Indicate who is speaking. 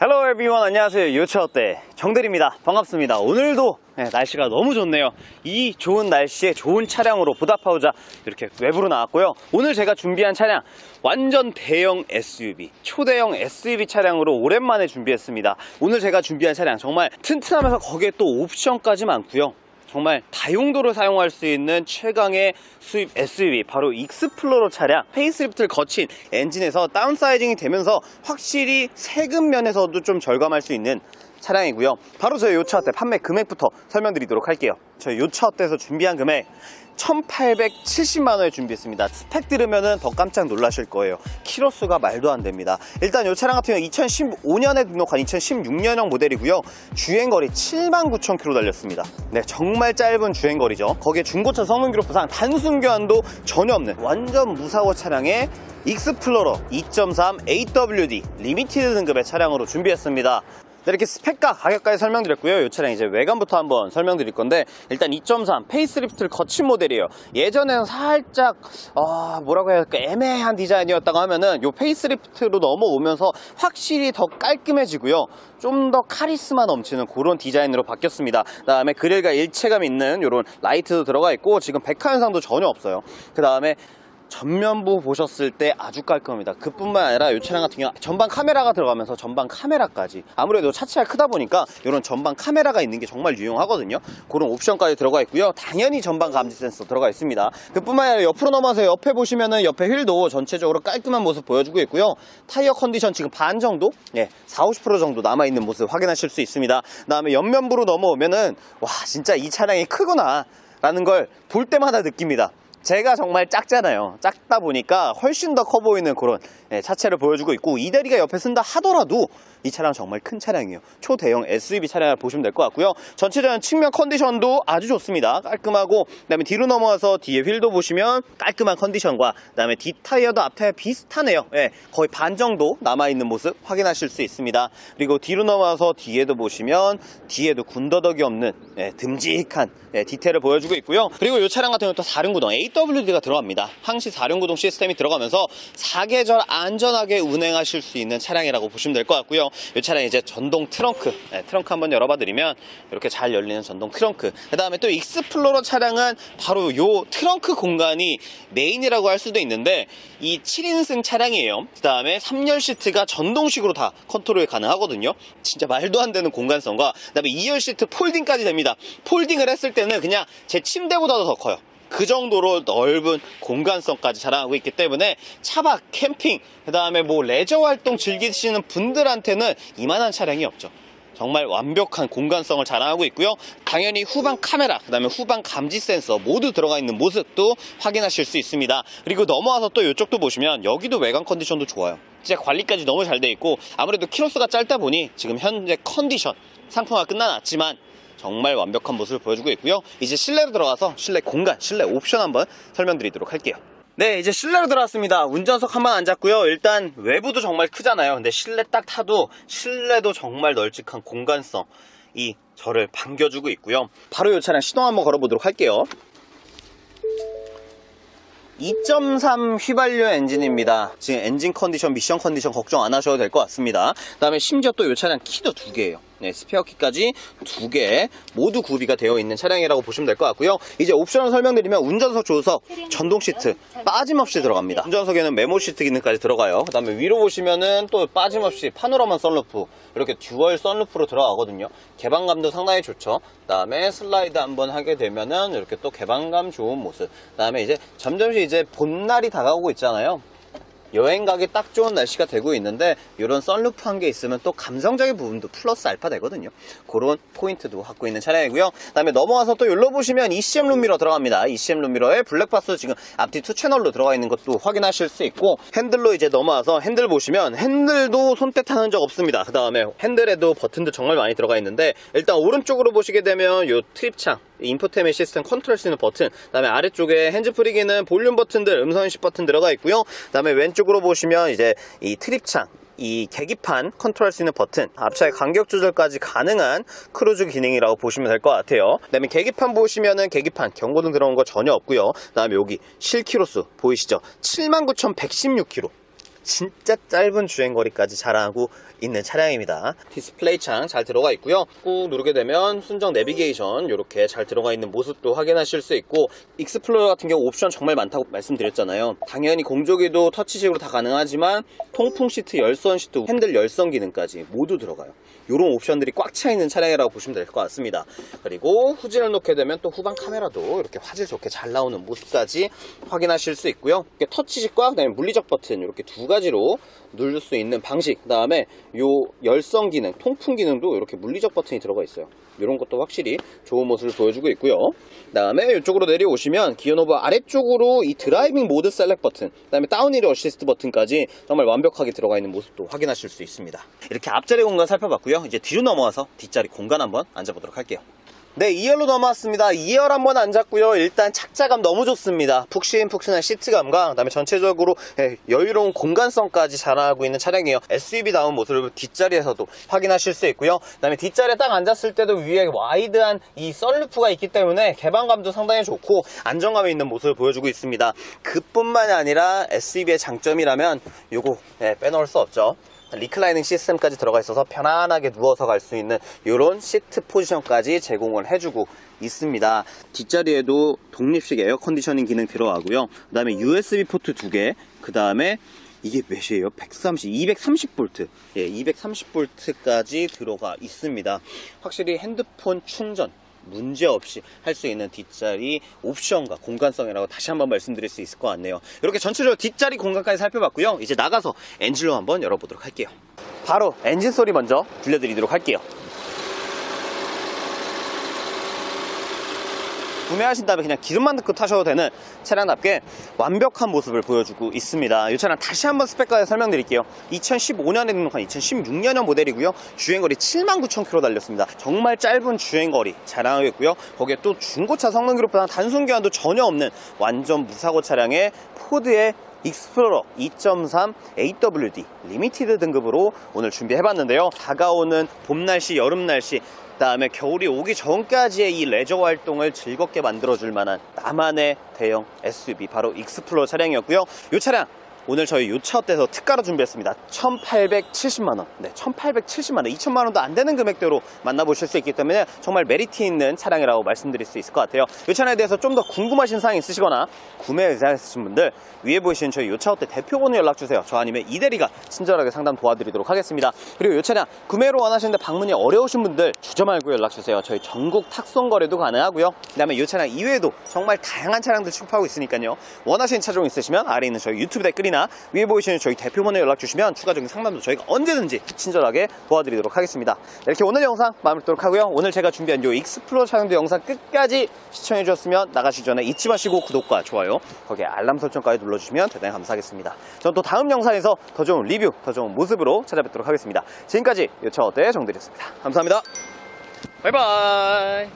Speaker 1: Hello everyone. 안녕하세요. 요차어때? 정대리입니다. 반갑습니다. 오늘도 네, 날씨가 너무 좋네요. 이 좋은 날씨에 좋은 차량으로 보답하고자 이렇게 외부로 나왔고요. 오늘 제가 준비한 차량 완전 대형 SUV 초대형 SUV 차량으로 오랜만에 준비했습니다. 오늘 제가 준비한 차량 정말 튼튼하면서 거기에 또 옵션까지 많고요 정말 다용도로 사용할 수 있는 최강의 수입 SUV 바로 익스플로러 차량. 페이스리프트를 거친 엔진에서 다운사이징이 되면서 확실히 세금 면에서도 좀 절감할 수 있는 차량이고요. 바로 저희 요차어때? 판매 금액부터 설명드리도록 할게요. 저희 요차어때에서 준비한 금액? 1870만원에 준비했습니다. 스펙 들으면 더 깜짝 놀라실 거예요. 키로수가 말도 안 됩니다. 일단 이 차량 같은 경우 2015년에 등록한 2016년형 모델이고요. 주행거리 7만 9천 킬로 달렸습니다. 네 정말 짧은 주행거리죠. 거기에 중고차 성능 기록부상 단순 교환도 전혀 없는 완전 무사고 차량의 익스플로러 2.3 AWD 리미티드 등급의 차량으로 준비했습니다. 네, 이렇게 스펙과 가격까지 설명드렸고요. 이 차량 이제 외관부터 한번 설명드릴 건데 일단 2.3 페이스리프트를 거친 모델이에요. 예전에는 살짝 아, 뭐라고 해야 할까 애매한 디자인이었다고 하면은 이 페이스리프트로 넘어오면서 확실히 더 깔끔해지고요. 좀 더 카리스마 넘치는 그런 디자인으로 바뀌었습니다. 그다음에 그릴과 일체감 있는 이런 라이트도 들어가 있고 지금 백화 현상도 전혀 없어요. 그다음에 전면부 보셨을 때 아주 깔끔합니다. 그뿐만 아니라 이 차량 같은 경우 전방 카메라가 들어가면서 전방 카메라까지 아무래도 차체가 크다 보니까 이런 전방 카메라가 있는 게 정말 유용하거든요. 그런 옵션까지 들어가 있고요. 당연히 전방 감지 센서 들어가 있습니다. 그뿐만 아니라 옆으로 넘어서 옆에 보시면은 옆에 휠도 전체적으로 깔끔한 모습 보여주고 있고요. 타이어 컨디션 지금 반 정도, 예, 4, 50% 정도 남아 있는 모습 확인하실 수 있습니다. 그다음에 옆면부로 넘어오면은 와 진짜 이 차량이 크구나. 라는 걸 볼 때마다 느낍니다. 제가 정말 작잖아요. 작다 보니까 훨씬 더 커 보이는 그런 예, 차체를 보여주고 있고 이 대리가 옆에 쓴다 하더라도 이 차량 정말 큰 차량이에요. 초대형 SUV 차량을 보시면 될 것 같고요. 전체적인 측면 컨디션도 아주 좋습니다. 깔끔하고 그다음에 뒤로 넘어와서 뒤에 휠도 보시면 깔끔한 컨디션과 그다음에 뒷 타이어도 앞 타이어 비슷하네요. 예, 거의 반 정도 남아 있는 모습 확인하실 수 있습니다. 그리고 뒤로 넘어와서 뒤에도 보시면 뒤에도 군더더기 없는 예, 듬직한 예, 디테일을 보여주고 있고요. 그리고 이 차량 같은 경우는 또 사륜구동 AWD가 들어갑니다. 항시 사륜구동 시스템이 들어가면서 사계절 안전하게 운행하실 수 있는 차량이라고 보시면 될 것 같고요. 이 차량 이제 전동 트렁크, 예, 트렁크 한번 열어봐 드리면 이렇게 잘 열리는 전동 트렁크. 그 다음에 또 익스플로러 차량은 바로 요 트렁크 공간이 메인이라고 할 수도 있는데 이 7인승 차량이에요. 그 다음에 3열 시트가 전동식으로 다 컨트롤이 가능하거든요. 진짜 말도 안 되는 공간성과 그 다음에 2열 시트 폴딩까지 됩니다. 폴딩을 했을 때는 그냥 제 침대보다도 더 커요. 그 정도로 넓은 공간성까지 자랑하고 있기 때문에 차박, 캠핑, 그 다음에 뭐 레저 활동 즐기시는 분들한테는 이만한 차량이 없죠. 정말 완벽한 공간성을 자랑하고 있고요. 당연히 후방 카메라, 그 다음에 후방 감지 센서 모두 들어가 있는 모습도 확인하실 수 있습니다. 그리고 넘어와서 또 이쪽도 보시면 여기도 외관 컨디션도 좋아요. 진짜 관리까지 너무 잘 돼 있고 아무래도 키로수가 짧다 보니 지금 현재 컨디션 상품화 끝나놨지만 정말 완벽한 모습을 보여주고 있고요. 이제 실내로 들어가서 실내 공간, 실내 옵션 한번 설명드리도록 할게요. 네, 이제 실내로 들어왔습니다. 운전석 한 번 앉았고요. 일단 외부도 정말 크잖아요. 근데 실내 딱 타도 실내도 정말 널찍한 공간성 이 저를 반겨주고 있고요. 바로 이 차량 시동 한번 걸어보도록 할게요. 2.3 휘발유 엔진입니다. 지금 엔진 컨디션, 미션 컨디션 걱정 안 하셔도 될 것 같습니다. 그 다음에 심지어 또 이 차량 키도 두 개예요. 네, 스페어 키까지 두 개 모두 구비가 되어 있는 차량이라고 보시면 될 것 같고요. 이제 옵션을 설명드리면 운전석 조수석 전동 시트 빠짐없이 들어갑니다. 운전석에는 메모 시트 기능까지 들어가요. 그 다음에 위로 보시면은 또 빠짐없이 파노라마 썬루프 이렇게 듀얼 썬루프로 들어가거든요. 개방감도 상당히 좋죠. 그 다음에 슬라이드 한번 하게 되면은 이렇게 또 개방감 좋은 모습. 그 다음에 이제 점점씩 이제 봄날이 다가오고 있잖아요. 여행 가기 딱 좋은 날씨가 되고 있는데 이런 썬루프 한 게 있으면 또 감성적인 부분도 플러스 알파 되거든요. 그런 포인트도 갖고 있는 차량이고요. 그 다음에 넘어와서 또 여기로 보시면 ECM 룸미러 들어갑니다. ECM 룸미러에 블랙박스 지금 앞뒤 투 채널로 들어가 있는 것도 확인하실 수 있고 핸들로 이제 넘어와서 핸들 보시면 핸들도 손때 타는 적 없습니다. 그 다음에 핸들에도 버튼도 정말 많이 들어가 있는데 일단 오른쪽으로 보시게 되면 요 트립창 인포테멘 시스템 컨트롤 수 있는 버튼 그 다음에 아래쪽에 핸즈프리 기능 볼륨 버튼들 음성 인식 버튼 들어가 있고요. 그 다음에 왼쪽으로 보시면 이제 이 트립창 이 계기판 컨트롤 수 있는 버튼 앞차의 간격 조절까지 가능한 크루즈 기능이라고 보시면 될 것 같아요. 그 다음에 계기판 보시면은 계기판 경고등 들어온 거 전혀 없고요. 그 다음에 여기 실키로수 보이시죠? 79,116km 진짜 짧은 주행거리까지 자랑하고 있는 차량입니다. 디스플레이 창 잘 들어가 있고요. 꾹 누르게 되면 순정 내비게이션 이렇게 잘 들어가 있는 모습도 확인하실 수 있고 익스플로러 같은 경우 옵션 정말 많다고 말씀드렸잖아요. 당연히 공조기도 터치식으로 다 가능하지만 통풍 시트, 열선 시트, 핸들 열선 기능까지 모두 들어가요. 이런 옵션들이 꽉 차 있는 차량이라고 보시면 될 것 같습니다. 그리고 후진을 놓게 되면 또 후방 카메라도 이렇게 화질 좋게 잘 나오는 모습까지 확인하실 수 있고요. 터치식과 그다음에 물리적 버튼 이렇게 두 가지 로 누를 수 있는 방식. 그 다음에 요 열선 기능, 통풍 기능도 이렇게 물리적 버튼이 들어가 있어요. 이런 것도 확실히 좋은 모습을 보여주고 있고요. 그 다음에 이쪽으로 내려오시면 기어노브 아래쪽으로 이 드라이빙 모드 셀렉 버튼, 그 다음에 다운힐 어시스트 버튼까지 정말 완벽하게 들어가 있는 모습도 확인하실 수 있습니다. 이렇게 앞자리 공간 살펴봤고요. 이제 뒤로 넘어와서 뒷자리 공간 한번 앉아보도록 할게요. 네, 2열로 넘어왔습니다. 2열 한번 앉았고요. 일단 착자감 너무 좋습니다. 푹신푹신한 시트감과 그 다음에 전체적으로 예, 여유로운 공간성까지 자랑하고 있는 차량이에요. SUV다운 모습을 뒷자리에서도 확인하실 수 있고요. 그 다음에 뒷자리에 딱 앉았을 때도 위에 와이드한 이 썬루프가 있기 때문에 개방감도 상당히 좋고 안정감이 있는 모습을 보여주고 있습니다. 그뿐만이 아니라 SUV의 장점이라면 요거 예, 빼놓을 수 없죠. 리클라이닝 시스템까지 들어가 있어서 편안하게 누워서 갈 수 있는 이런 시트 포지션까지 제공을 해주고 있습니다. 뒷자리에도 독립식 에어 컨디셔닝 기능 들어가고요. 그 다음에 USB 포트 두 개, 그 다음에 이게 몇이에요? 130, 230V. 예, 230V까지 들어가 있습니다. 확실히 핸드폰 충전, 문제없이 할 수 있는 뒷자리 옵션과 공간성이라고 다시 한번 말씀드릴 수 있을 것 같네요. 이렇게 전체적으로 뒷자리 공간까지 살펴봤고요. 이제 나가서 엔진로 한번 열어보도록 할게요. 바로 엔진 소리 먼저 들려드리도록 할게요. 구매하신 다음에 그냥 기름만 넣고 타셔도 되는 차량답게 완벽한 모습을 보여주고 있습니다. 이 차량 다시 한번 스펙까지 설명드릴게요. 2015년에 등록한 2016년형 모델이고요. 주행거리 79,000km 달렸습니다. 정말 짧은 주행거리 자랑하고 있고요. 거기에 또 중고차 성능 기록보다 단순 교환도 전혀 없는 완전 무사고 차량의 포드의 익스플로러 2.3 AWD 리미티드 등급으로 오늘 준비해봤는데요. 다가오는 봄 날씨, 여름 날씨, 그다음에 겨울이 오기 전까지의 이 레저 활동을 즐겁게 만들어줄 만한 나만의 대형 SUV 바로 익스플로러 차량이었고요. 이 차량 오늘 저희 요차업대에서 특가로 준비했습니다. 1,870만원. 네, 1,870만원. 2천만원도 안 되는 금액대로 만나보실 수 있기 때문에 정말 메리트 있는 차량이라고 말씀드릴 수 있을 것 같아요. 이 차량에 대해서 좀 더 궁금하신 사항이 있으시거나 구매 의사 있으신 분들 위에 보이시는 저희 요차업대 대표번호 연락주세요. 저 아니면 이대리가 친절하게 상담 도와드리도록 하겠습니다. 그리고 이 차량 구매로 원하시는데 방문이 어려우신 분들 주저 말고 연락주세요. 저희 전국 탁송 거래도 가능하고요. 그 다음에 이 차량 이외에도 정말 다양한 차량들 취급하고 있으니까요. 원하시는 차종 있으시면 아래 있는 저희 유튜브 댓글이나 위에 보이시는 저희 대표번호 연락 주시면 추가적인 상담도 저희가 언제든지 친절하게 도와드리도록 하겠습니다. 이렇게 오늘 영상 마무리하도록 하고요. 오늘 제가 준비한 요 익스플로러 차량도 영상 끝까지 시청해 주셨으면 나가시기 전에 잊지 마시고 구독과 좋아요 거기에 알람 설정까지 눌러주시면 대단히 감사하겠습니다. 저는 또 다음 영상에서 더 좋은 리뷰, 더 좋은 모습으로 찾아뵙도록 하겠습니다. 지금까지 요차 어때 정들이었습니다. 감사합니다. 바이바이.